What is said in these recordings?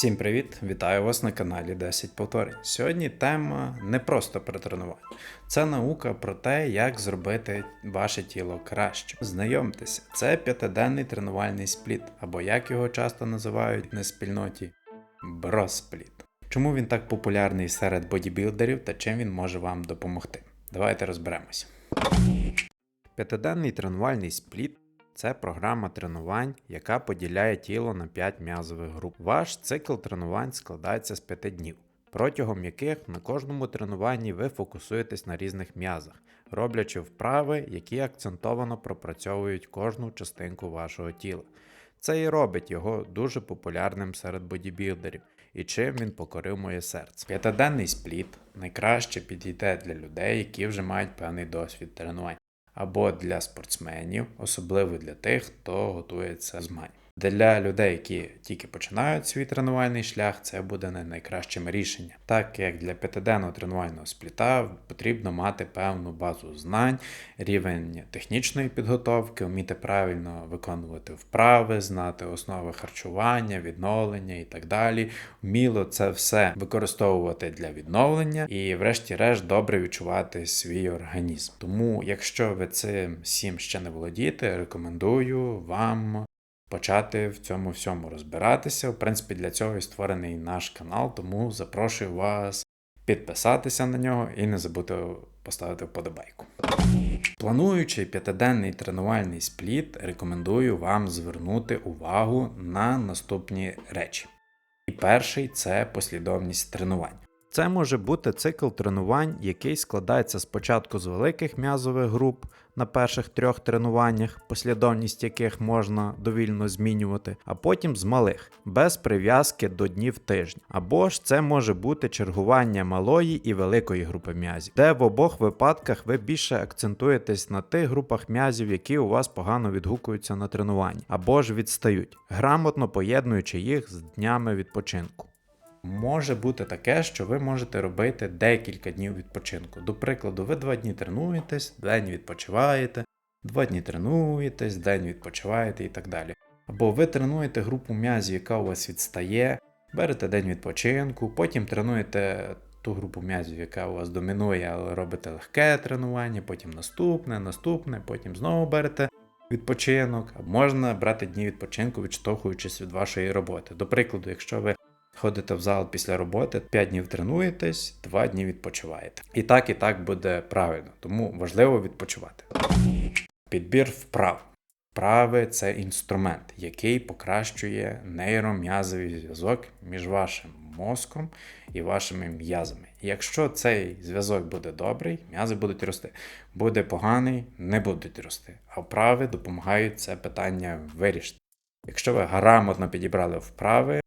Всім привіт! Вітаю вас на каналі 10 повторень. Сьогодні тема не просто про тренування, це наука про те, як зробити ваше тіло краще. Знайомтеся, це п'ятиденний тренувальний спліт, або як його часто називають на спільноті броспліт. Чому він так популярний серед бодібілдерів та чим він може вам допомогти? Давайте розберемося. П'ятиденний тренувальний спліт це програма тренувань, яка поділяє тіло на 5 м'язових груп. Ваш цикл тренувань складається з 5 днів, протягом яких на кожному тренуванні ви фокусуєтесь на різних м'язах, роблячи вправи, які акцентовано пропрацьовують кожну частинку вашого тіла. Це і робить його дуже популярним серед бодібілдерів і чим він покорив моє серце. П'ятиденний спліт найкраще підійде для людей, які вже мають певний досвід тренувань або для спортсменів, особливо для тих, хто готується з май. Для людей, які тільки починають свій тренувальний шлях, це буде не найкращим рішенням, так як для п'ятиденного тренувального спліта потрібно мати певну базу знань, рівень технічної підготовки, вміти правильно виконувати вправи, знати основи харчування, відновлення і так далі. Вміло це все використовувати для відновлення і, врешті-решт, добре відчувати свій організм. Тому, якщо ви цим всім ще не володієте, рекомендую вам почати в цьому всьому розбиратися. В принципі, для цього і створений наш канал, тому запрошую вас підписатися на нього і не забути поставити вподобайку. Плануючи п'ятиденний тренувальний спліт, рекомендую вам звернути увагу на наступні речі. І перший це послідовність тренувань. Це може бути цикл тренувань, який складається спочатку з великих м'язових груп на перших трьох тренуваннях, послідовність яких можна довільно змінювати, а потім з малих, без прив'язки до днів тижня. Або ж це може бути чергування малої і великої групи м'язів, де в обох випадках ви більше акцентуєтесь на тих групах м'язів, які у вас погано відгукуються на тренуванні, або ж відстають, грамотно поєднуючи їх з днями відпочинку. Може бути таке, що ви можете робити декілька днів відпочинку. До прикладу, ви два дні тренуєтесь, день відпочиваєте, два дні тренуєтесь, день відпочиваєте і так далі. Або ви тренуєте групу м'язів, яка у вас відстає, берете день відпочинку, потім тренуєте ту групу м'язів, яка у вас домінує, але робите легке тренування, потім наступне, наступне, потім знову берете відпочинок. А можна брати дні відпочинку, відштовхуючись від вашої роботи. До прикладу, якщо ви Ходите в зал після роботи, 5 днів тренуєтесь, 2 дні відпочиваєте. І так, і так буде правильно, тому важливо відпочивати. Підбір вправ. Вправи це інструмент, який покращує нейром'язовий зв'язок між вашим мозком і вашими м'язами. Якщо цей зв'язок буде добрий, м'язи будуть рости. Буде поганий, не будуть рости. А вправи допомагають це питання вирішити. Якщо ви грамотно підібрали вправи,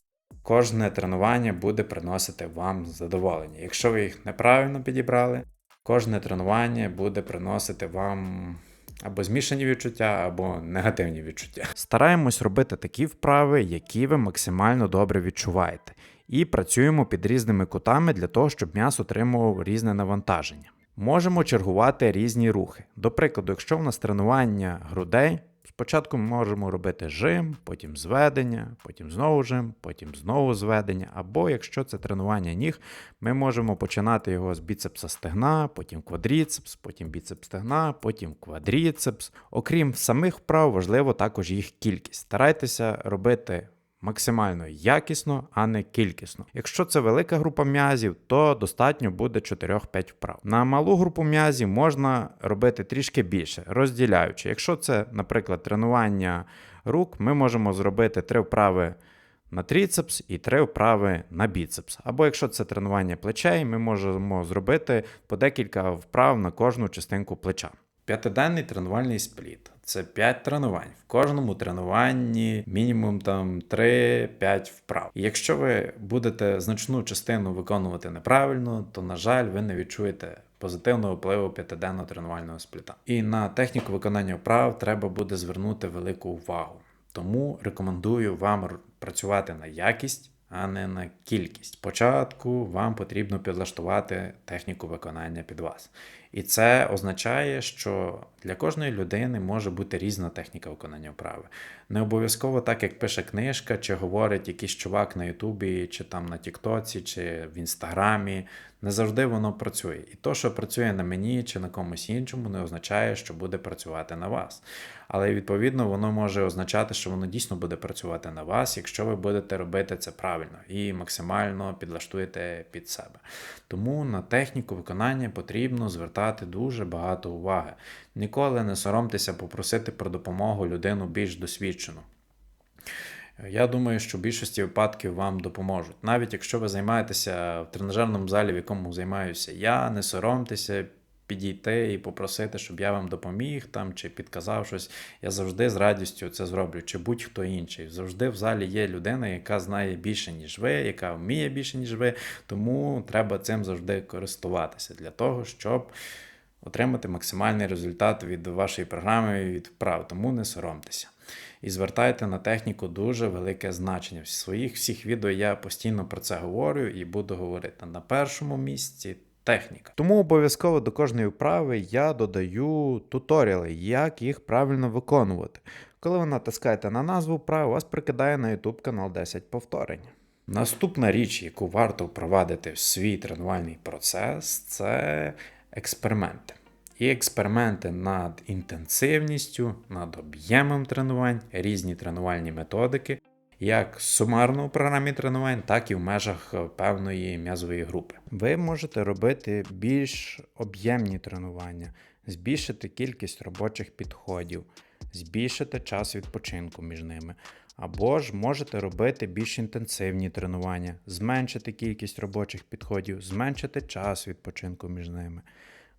кожне тренування буде приносити вам задоволення. Якщо ви їх неправильно підібрали, кожне тренування буде приносити вам або змішані відчуття, або негативні відчуття. Стараємось робити такі вправи, які ви максимально добре відчуваєте, і працюємо під різними кутами для того, щоб м'ясо отримував різне навантаження. Можемо чергувати різні рухи. До прикладу, якщо в нас тренування грудей, Спочатку ми можемо робити жим, потім зведення, потім знову жим, потім знову зведення. Або якщо це тренування ніг, ми можемо починати його з біцепса стегна, потім квадріцепс, потім біцепс стегна, потім квадріцепс. Окрім самих вправ, важливо також їх кількість. Старайтеся робити максимально якісно, а не кількісно. Якщо це велика група м'язів, то достатньо буде 4-5 вправ. На малу групу м'язів можна робити трішки більше, розділяючи. Якщо це, наприклад, тренування рук, ми можемо зробити 3 вправи. На тріцепс і три вправи на біцепс. Або якщо це тренування плечей, ми можемо зробити по декілька вправ на кожну частинку плеча. П'ятиденний тренувальний спліт. Це 5 тренувань. В кожному тренуванні мінімум там 3-5 вправ. І якщо ви будете значну частину виконувати неправильно, то, на жаль, ви не відчуєте позитивного впливу п'ятиденного тренувального спліта. І на техніку виконання вправ треба буде звернути велику увагу. Тому рекомендую вам працювати на якість а не на кількість. Спочатку вам потрібно підлаштувати техніку виконання під вас. І це означає, що для кожної людини може бути різна техніка виконання вправи. Не обов'язково так, як пише книжка, чи говорить якийсь чувак на Ютубі, чи там на Тіктоці, чи в Інстаграмі. Не завжди воно працює. І то, що працює на мені чи на комусь іншому, не означає, що буде працювати на вас. Але відповідно воно може означати, що воно дійсно буде працювати на вас, якщо ви будете робити це правильно і максимально підлаштуєте під себе. Тому на техніку виконання потрібно звертати дуже багато уваги. Ніколи не соромтеся попросити про допомогу людину більш досвідчену. Я думаю, що в більшості випадків вам допоможуть. Навіть якщо ви займаєтеся в тренажерному залі, в якому займаюся я, не соромтеся підійти і попросити, щоб я вам допоміг там чи підказав щось. Я завжди з радістю це зроблю, чи будь-хто інший. Завжди в залі є людина, яка знає більше, ніж ви, яка вміє більше, ніж ви. Тому треба цим завжди користуватися для того, щоб. Отримати максимальний результат від вашої програми і від вправ, тому не соромтеся. І звертайте на техніку дуже велике значення. В своїх всіх відео я постійно про це говорю і буду говорити на першому місці. Техніка. Тому обов'язково до кожної вправи я додаю туторіали, як їх правильно виконувати. Коли ви натискаєте на назву вправи, вас прикидає на YouTube канал 10 повторень. Наступна річ, яку варто впровадити в свій тренувальний процес, це експерименти. І експерименти над інтенсивністю, над об'ємом тренувань, різні тренувальні методики, як сумарно у програмі тренувань, так і в межах певної м'язової групи. Ви можете робити більш об'ємні тренування, збільшити кількість робочих підходів, збільшити час відпочинку між ними. Або ж можете робити більш інтенсивні тренування, зменшити кількість робочих підходів, зменшити час відпочинку між ними.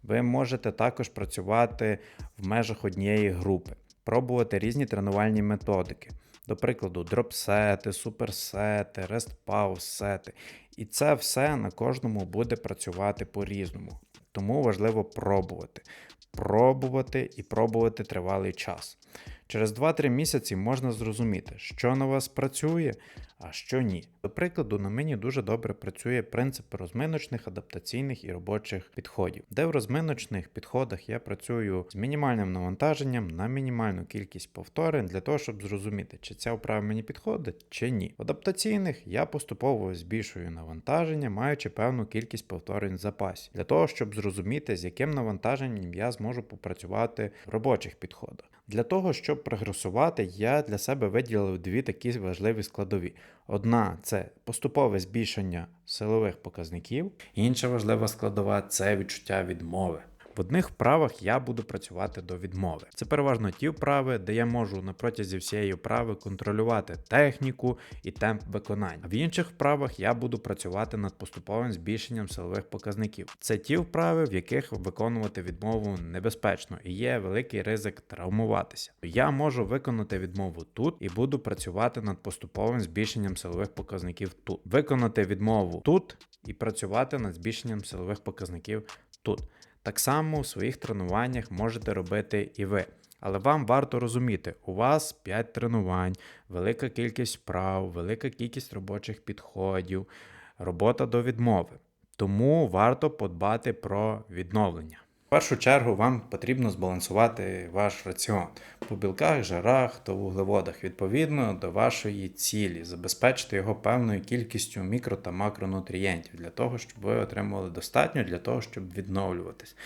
Ви можете також працювати в межах однієї групи, пробувати різні тренувальні методики. До прикладу, дропсети, суперсети, рестпаус-сети. І це все на кожному буде працювати по-різному. Тому важливо пробувати. Пробувати і пробувати тривалий час. Через 2-3 місяці можна зрозуміти, що на вас працює, а що ні. До прикладу, на мені дуже добре працює принцип розминочних, адаптаційних і робочих підходів, де в розминочних підходах я працюю з мінімальним навантаженням на мінімальну кількість повторень для того, щоб зрозуміти, чи ця вправа мені підходить, чи ні. В адаптаційних я поступово збільшую навантаження, маючи певну кількість повторень в запасі, для того, щоб зрозуміти, з яким навантаженням я зможу попрацювати в робочих підходах. Для того, щоб прогресувати, я для себе виділив дві такі важливі складові. Одна це поступове збільшення силових показників, інша важлива складова це відчуття відмови. В одних вправах я буду працювати до відмови. Це переважно ті вправи, де я можу на протязі всієї вправи контролювати техніку і темп виконання. В інших вправах я буду працювати над поступовим збільшенням силових показників. Це ті вправи, в яких виконувати відмову небезпечно і є великий ризик травмуватися. Я можу виконати відмову тут і буду працювати над поступовим збільшенням силових показників тут. Виконати відмову тут і працювати над збільшенням силових показників тут. Так само у своїх тренуваннях можете робити і ви. Але вам варто розуміти, у вас 5 тренувань, велика кількість вправ, велика кількість робочих підходів, робота до відмови. Тому варто подбати про відновлення. В першу чергу вам потрібно збалансувати ваш раціон. По білках, жирах та вуглеводах відповідно до вашої цілі, забезпечити його певною кількістю мікро та макронутрієнтів для того, щоб ви отримували достатньо для того, щоб відновлюватись,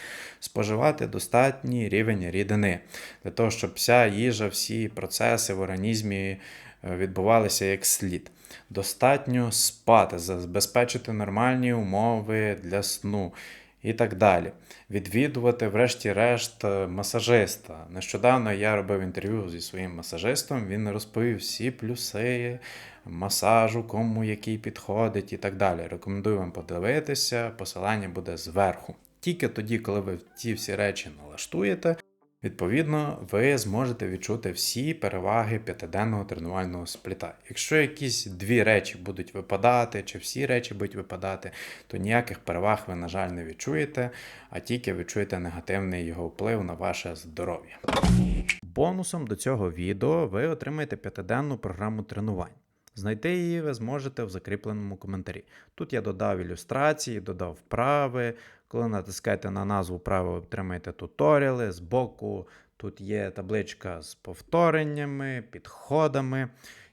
споживати достатній рівень рідини, для того, щоб вся їжа, всі процеси в організмі відбувалися як слід. Достатньо спати, забезпечити нормальні умови для сну і так далі. Відвідувати, врешті-решт, масажиста. Нещодавно я робив інтерв'ю зі своїм масажистом, він розповів всі плюси масажу, кому який підходить і так далі. Рекомендую вам подивитися, посилання буде зверху. Тільки тоді, коли ви ці всі речі налаштуєте, Відповідно, ви зможете відчути всі переваги п'ятиденного тренувального спліта. Якщо якісь дві речі будуть випадати, чи всі речі будуть випадати, то ніяких переваг ви, на жаль, не відчуєте, а тільки відчуєте негативний його вплив на ваше здоров'я. Бонусом до цього відео ви отримаєте п'ятиденну програму тренувань. Знайти її ви зможете в закріпленому коментарі. Тут я додав ілюстрації, додав вправи, Коли натискаєте на назву вправи, ви отримаєте туторіали. Збоку тут є табличка з повтореннями, підходами.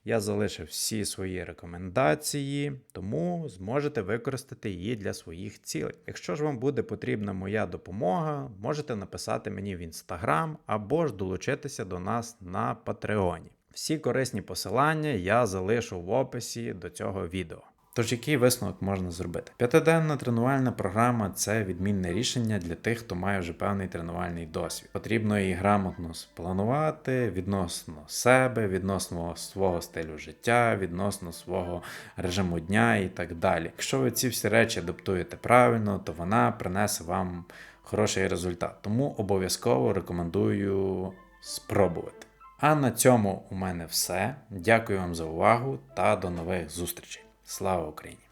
Я залишив всі свої рекомендації, тому зможете використати її для своїх цілей. Якщо ж вам буде потрібна моя допомога, можете написати мені в інстаграм або ж долучитися до нас на Патреоні. Всі корисні посилання я залишу в описі до цього відео. Тож, який висновок можна зробити? П'ятиденна тренувальна програма це відмінне рішення для тих, хто має вже певний тренувальний досвід. Потрібно її грамотно спланувати відносно себе, відносно свого стилю життя, відносно свого режиму дня і так далі. Якщо ви ці всі речі адаптуєте правильно, то вона принесе вам хороший результат. Тому обов'язково рекомендую спробувати. А на цьому у мене все. Дякую вам за увагу та до нових зустрічей. Слава Україні!